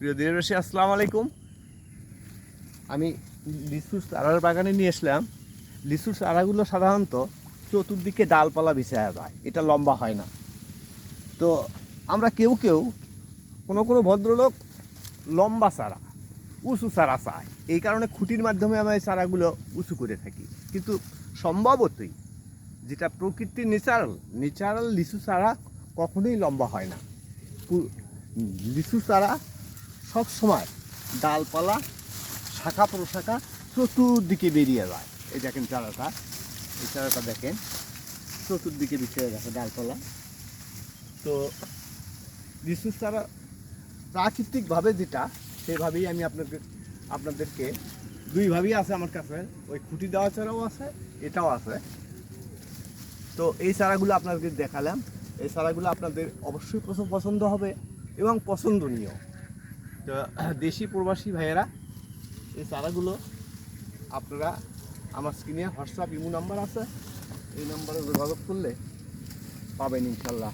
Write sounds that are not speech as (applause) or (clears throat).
প্রিয় দিনবাসী আসসালামু আলাইকুম। আমি লিচুর চারার বাগানে নিয়ে আসলাম লিচুর চারাগুলো সাধারণত চতুর্দিকে ডালপালা বিছায়া যায়, এটা লম্বা হয় না। তো আমরা কেউ কেউ, কোনো কোনো ভদ্রলোক লম্বা চারা, উঁচু চারা চায়। এই কারণে খুঁটির মাধ্যমে আমরা এই চারাগুলো উঁচু করে থাকি। কিন্তু সম্ভবতই যেটা প্রকৃতির ন্যাচারাল ন্যাচারাল লিচু চারা কখনোই লম্বা হয় না। লিচু চারা সব সময় ডালপালা, শাখা প্রশাখা চতুর্দিকে বেরিয়ে যায়। এই দেখেন চারাটা। এই চারাটা দেখেন, চতুর্দিকে বিছিয়ে গেছে ডালপালা। তো লিচু চারা প্রাকৃতিকভাবে যেটা, সেভাবেই আমি আপনাদের, আপনাদেরকে দুইভাবেই আছে আমার কাছে। ওই খুঁটি দেওয়া চারাও আছে, এটাও আছে। তো এই চারাগুলো আপনাদের দেখালাম। এই চারাগুলো আপনাদের অবশ্যই পছ- পছন্দ হবে এবং পছন্দনীয়। তো, (clears throat) দেশি প্রবাসী ভাইয়েরা, এই চারাগুলো আপনারা আমার স্ক্রিনে হোয়াটসঅ্যাপ ইমো নাম্বার আছে, এই নাম্বারে যোগাযোগ করলে পাবেন ইনশাল্লাহ।